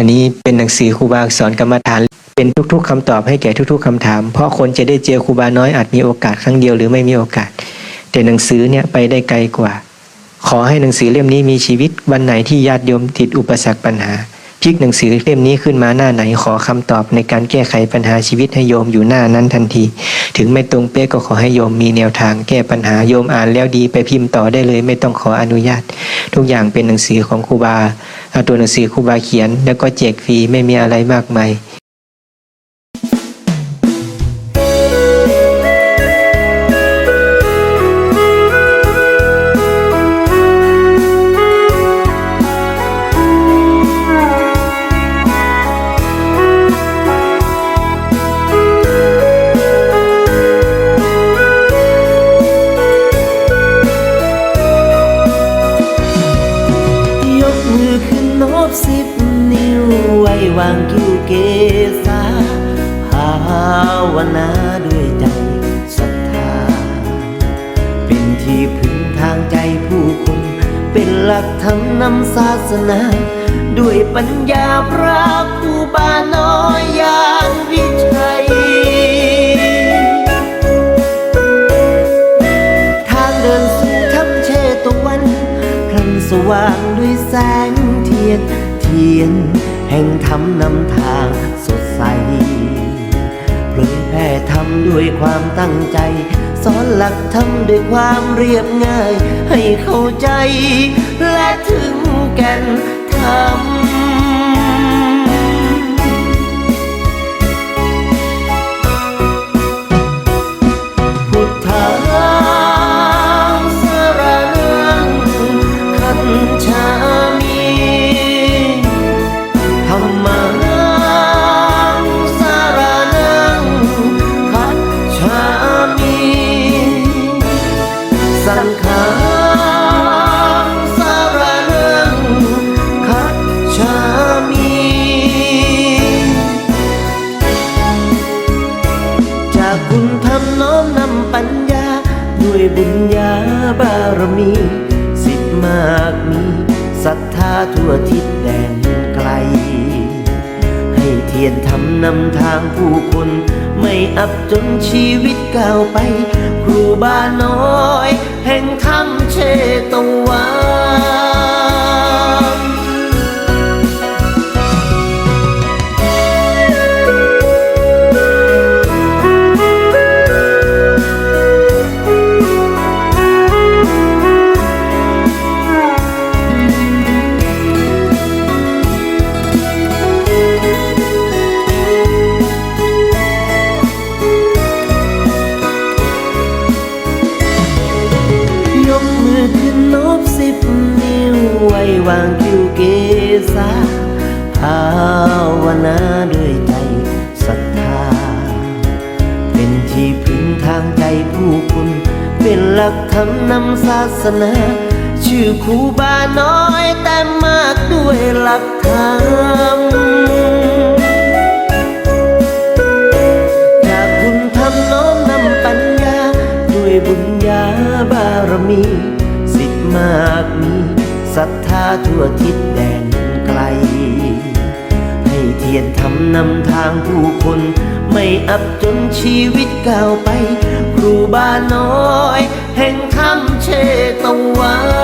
อันนี้เป็นหนังสือครูบาสอนกรรมฐานเป็นทุกๆคำตอบให้แก่ทุก ๆคำถาม เพราะคนจะได้เจอครูบาน้อยอาจมีโอกาสครั้งเดียวหรือไม่มีโอกาส แต่หนังสือเนี่ยไปได้ไกลกว่า ขอให้หนังสือเล่มนี้มีชีวิตวันไหนที่ญาติโยมติดอุปสรรคปัญหา ลิกหนังสือเล่มนี้ขึ้นมาหน้าไหนขอคำตอบในการแก้ไขปัญหาชีวิตให้โยมอยู่หน้านั้นทันที ถึงไม่ตรงเป๊ะก็ขอให้โยมมีแนวทางแก้ปัญหาโยมอ่านแล้วดีไปพิมพ์ต่อได้เลย ไม่ต้องขออนุญาต ทุกอย่างเป็นหนังสือของครูบาเอาตัวหนังสือครูบาเขียน แล้วก็แจกฟรีไม่มีอะไรมากมาย บสิบนิ้วไว้วางคิ้วเกษาภาวนาด้วยใจศรัทธา เป็นที่พึ่งทางใจผู้คน เป็นหลักธรรมนำศาสนา ด้วยปัญญาพระครูบาน้อยอย่างวิชัย ทางเดินสู่ธรรมเชตวันพลันสว่างด้วยแสง น เทียน แห่งธรรมนำทางสดใสเผยแผ่ธรรมด้วยความตั้งใจ สอนหลักธรรมด้วยความเรียบง่าย ให้เข้าใจ และถึงแก่นธรรม ด้วยบุญญาบารมี สิทธิ์มากมีศรัทธาทั่วทิศแดนไกล ให้เทียนทำนำทางผู้คน ไม่อับจนชีวิตก้าวไป ครูบาน้อย แห่งธรรมเชตวัน นบสิบนิ้วไว้วางคิวเกษาภาวนาด้วยใจศรัทธา เป็นที่พึ่งทางใจผู้คนเป็นหลักธรรมนำศาสนา ชื่อครูบาน้อยแต่มากด้วยหลักธรรมจากคุณทำน้อมนำปัญญา ด้วยบุญญาบารมี ศรัทธาทั่วทิศแดนไกล ให้เทียนทำนำทางผู้คน ไม่อับจนชีวิตก้าวไป ครูบาน้อย แห่งคำเชตวัน